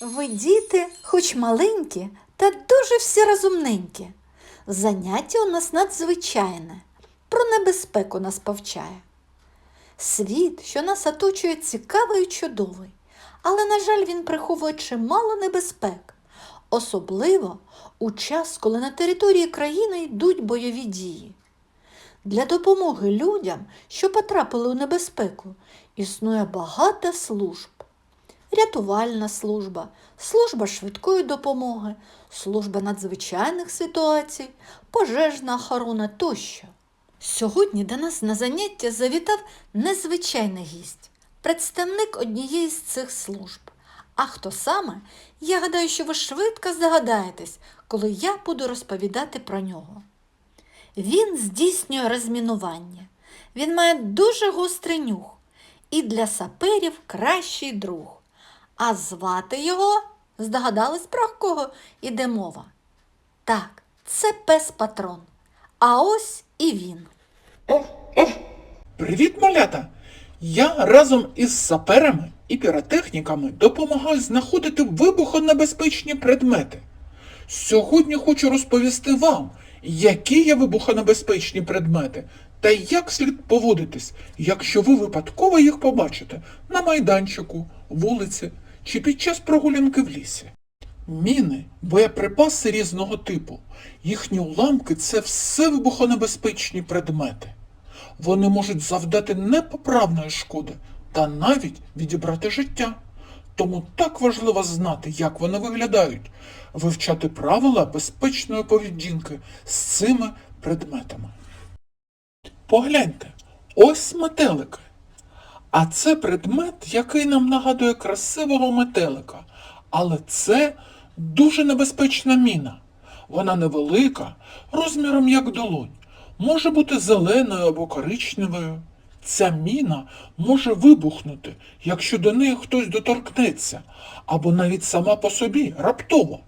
Ви діти, хоч маленькі, та дуже всі розумненькі. Заняття у нас надзвичайне, про небезпеку нас повчає. Світ, що нас оточує, цікавий і чудовий, але, на жаль, він приховує чимало небезпек, особливо у час, коли на території країни йдуть бойові дії. Для допомоги людям, що потрапили у небезпеку, існує багато служб. Рятувальна служба, служба швидкої допомоги, служба надзвичайних ситуацій, пожежна охорона тощо. Сьогодні до нас на заняття завітав незвичайний гість, представник однієї з цих служб. А хто саме, я гадаю, що ви швидко здогадаєтесь, коли я буду розповідати про нього. Він здійснює розмінування. Він має дуже гострий нюх і для саперів кращий друг. А звати його, здогадались про кого іде мова? Так, це пес патрон. А ось і він. Привіт, малята! Я разом із саперами і піротехніками допомагаю знаходити вибухонебезпечні предмети. Сьогодні хочу розповісти вам, які є вибухонебезпечні предмети та як слід поводитись, якщо ви випадково їх побачите на майданчику, вулиці чи під час прогулянки в лісі. Міни, боєприпаси різного типу, їхні уламки це все вибухонебезпечні предмети. Вони можуть завдати непоправної шкоди та навіть відібрати життя. Тому так важливо знати, як вони виглядають, вивчати правила безпечної поведінки з цими предметами. Погляньте, ось метелики. А це предмет, який нам нагадує красивого метелика. Але це дуже небезпечна міна. Вона невелика, розміром як долонь, може бути зеленою або коричневою. Ця міна може вибухнути, якщо до неї хтось доторкнеться, або навіть сама по собі раптово.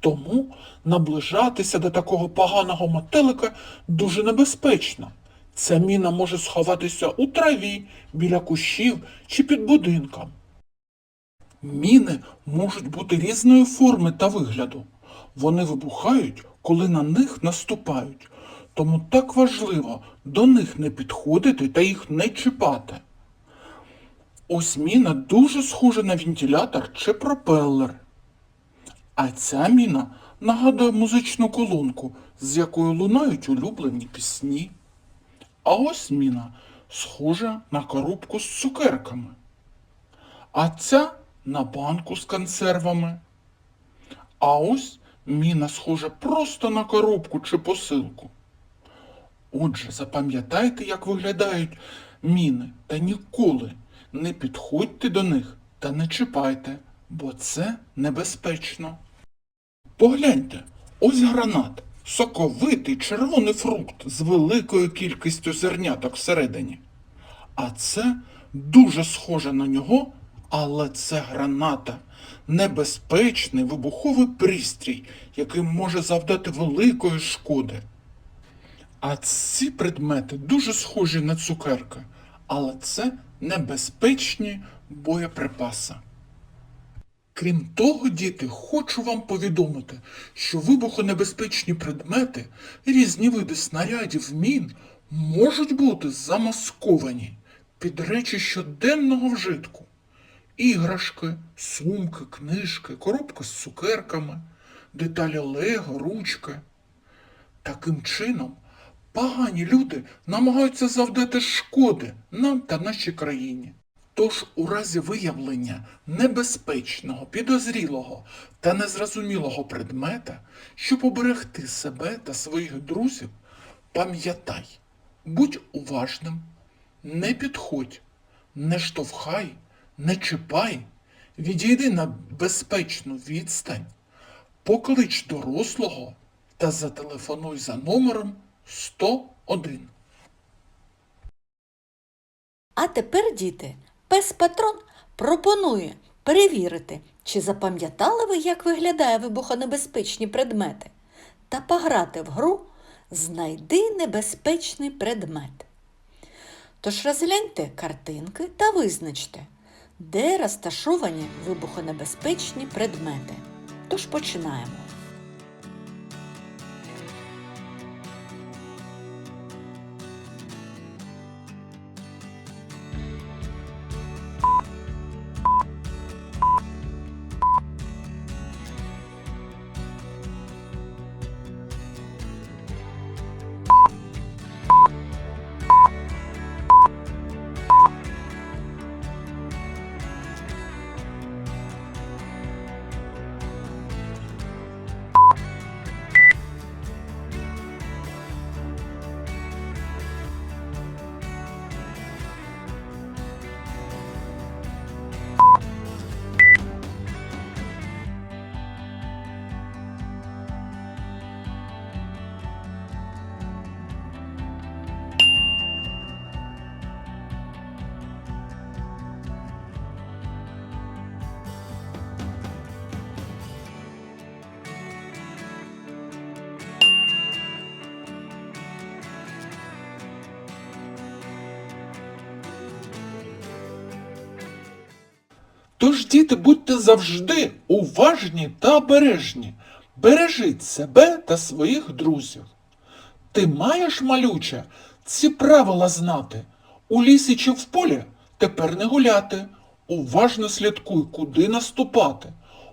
Тому наближатися до такого поганого метелика дуже небезпечно. Ця міна може сховатися у траві, біля кущів чи під будинком. Міни можуть бути різної форми та вигляду. Вони вибухають, коли на них наступають. Тому так важливо до них не підходити та їх не чіпати. Ось міна дуже схожа на вентилятор чи пропелер. А ця міна нагадує музичну колонку, з якої лунають улюблені пісні. А ось міна схожа на коробку з цукерками. А ця на банку з консервами. А ось міна схожа просто на коробку чи посилку. Отже, запам'ятайте, як виглядають міни, та ніколи не підходьте до них та не чіпайте, бо це небезпечно. Погляньте, ось гранат, соковитий червоний фрукт з великою кількістю зерняток всередині. А це дуже схоже на нього, але це граната, небезпечний вибуховий пристрій, який може завдати великої шкоди. А ці предмети дуже схожі на цукерки, але це небезпечні боєприпаси. Крім того, діти, хочу вам повідомити, що вибухонебезпечні предмети, різні види снарядів, мін можуть бути замасковані під речі щоденного вжитку. Іграшки, сумки, книжки, коробки з цукерками, деталі лего, ручки. Таким чином, погані люди намагаються завдати шкоди нам та нашій країні. Тож у разі виявлення небезпечного, підозрілого та незрозумілого предмета, щоб оберегти себе та своїх друзів, пам'ятай, будь уважним, не підходь, не штовхай, не чіпай, відійди на безпечну відстань, поклич дорослого та зателефонуй за номером 101. А тепер, діти, пес патрон пропонує перевірити, чи запам'ятали ви, як виглядає вибухонебезпечні предмети, та пограти в гру Знайди небезпечний предмет. Тож розгляньте картинки та визначте, де розташовані вибухонебезпечні предмети. Тож починаємо. Тож, діти, будьте завжди уважні та обережні. Бережіть себе та своїх друзів. Ти маєш, малюче, ці правила знати. У лісі чи в полі тепер не гуляти. Уважно слідкуй, куди наступати.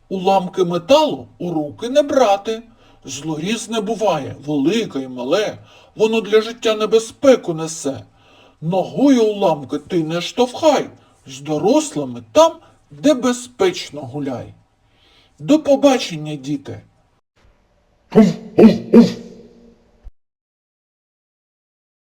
Уламки металу у руки не брати. Злорізне буває, велике й мале, воно для життя небезпеку несе. Ногою уламки ти не штовхай, з дорослими там, де безпечно гуляй. До побачення, діти!